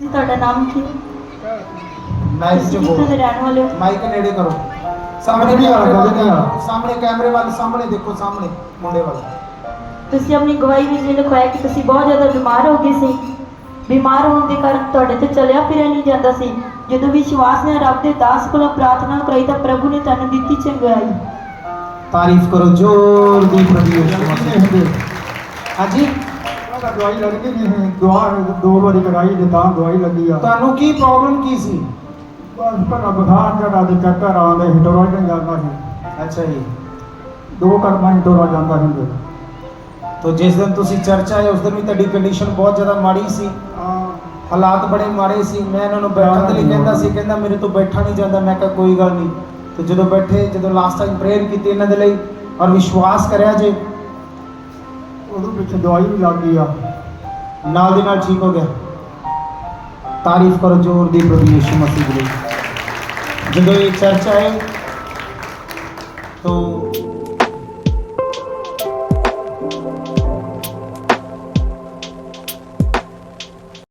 ਜੀ ਤੁਹਾਡਾ ਨਾਮ ਕੀ? ਹੈ ਮਾਈਕ ਤੁਸੀਂ ਕਿੱਥੋਂ ਦੇ ਰਹਿਣ ਵਾਲੇ ਹੋ? ਮਾਈਕ ਨੇੜੇ ਕਰੋ। ਸਾਹਮਣੇ ਨਹੀਂ ਆ ਕੈਮਰੇ ਰਿਹਾ, ਵੱਲ ਨਹੀਂ ਆ ਰਿਹਾ। ਦੇਖੋ, ਸਾਹਮਣੇ ਕੈਮਰੇ ਵੱਲ ਸਾਹਮਣੇ ਦੇਖੋ ਸਾਹਮਣੇ ਮੁੰਡੇ ਵੱਲ। ਤੁਸੀਂ ਆਪਣੀ ਗਵਾਹੀ ਵਿੱਚ ਇਹ ਲਿਖਵਾਇਆ ਕਿ ਤੁਸੀਂ ਬਹੁਤ ਜ਼ਿਆਦਾ ਬਿਮਾਰ ਹੋ ਗਏ ਸੀ। ਬਿਮਾਰ ਹੋਣ ਦੇ ਕਾਰਨ ਤੁਹਾਡੇ ਤੋਂ ਚੱਲਿਆ ਫਿਰਿਆ ਨਹੀਂ ਜਾਂਦਾ ਸੀ। ਜਦੋਂ ਵਿਸ਼ਵਾਸ ਨਾਲ ਰੱਬ ਦੇ ਦਾਸ ਕੋਲੋਂ ਪ੍ਰਾਰਥਨਾ ਕਰਾਈ ਤਾਂ ਪ੍ਰਭੂ ਨੇ ਤੁਹਾਨੂੰ ਦਿੱਤੀ ਚੰਗਿਆਈ। ਤਾਰੀਫ ਕਰੋ ਜ਼ੋਰ ਦੀ ਪ੍ਰਭੂ ਯਿਸੂ ਨਹੀਂ ਮਸੀਹ ਹੁੰਦੇ ਹਾਂਜੀ। ਉਹਦਾ ਦਵਾਈ ਲੱਗਦੀ ਨਹੀਂ ਦਵਾ ਦੋ ਵਾਰੀ ਕਰਾਈ ਤੇ ਤਾਂ ਦਵਾਈ ਲੱਗੀ ਆ। ਤੁਹਾਨੂੰ ਕੀ ਪ੍ਰੋਬਲਮ ਕੀ ਸੀ? ਬਸ ਪਰ ਬੁਖਾਰ ਜਿਹੜਾ ਤੇ ਚੱਕਰ ਆਉਂਦੇ ਹਿਟਰੋਇਡ ਨਹੀਂ ਜਾਂਦਾ ਸੀ। ਅੱਛਾ ਜੀ। ਦੋ ਕਰਮਾਂ ਹੀ ਤੋਰਾ ਜਾਂਦਾ ਸੀ ਤੋ ਜਿਸ ਦਿਨ ਤੁਸੀਂ ਚਰਚ ਆਏ ਉਸ ਦਿਨ ਵੀ ਤੁਹਾਡੀ ਕੰਡੀਸ਼ਨ ਬਹੁਤ ਜ਼ਿਆਦਾ ਮਾੜੀ ਸੀ। ਹਾਲਾਤ ਬੜੇ ਮਾੜੇ ਸੀ। ਮੈਂ ਇਹਨਾਂ ਨੂੰ ਬੈਠਣ ਦੇ ਲਈ ਕਹਿੰਦਾ ਸੀ ਕਹਿੰਦਾ ਮੇਰੇ ਤੋਂ ਬੈਠਾ ਨਹੀਂ ਜਾਂਦਾ। ਮੈਂ ਕਿਹਾ ਕੋਈ ਗੱਲ ਨਹੀਂ। ਤੇ ਜਦੋਂ ਬੈਠੇ ਜਦੋਂ ਲਾਸਟ ਟਾਈਮ ਪ੍ਰੇਅਰ ਕੀਤੀ ਇਹਨਾਂ ਦੇ ਲਈ ਔਰ ਵਿਸ਼ਵਾਸ ਕਰਿਆ ਜੇ ਉਹਦੇ ਪਿੱਛੇ ਦਵਾਈ ਵੀ ਲੱਗ ਗਈ ਆ। ਨਾਲ ਦੀ ਨਾਲ ਠੀਕ ਹੋ ਗਿਆ। ਤਾਰੀਫ ਕਰੋ ਜ਼ੋਰ ਦੀ ਪ੍ਰਭੂ ਯਿਸੂ ਮਸੀਹ ਦੇ ਜਦੋਂ ਇਹ ਚਰਚ ਆਏ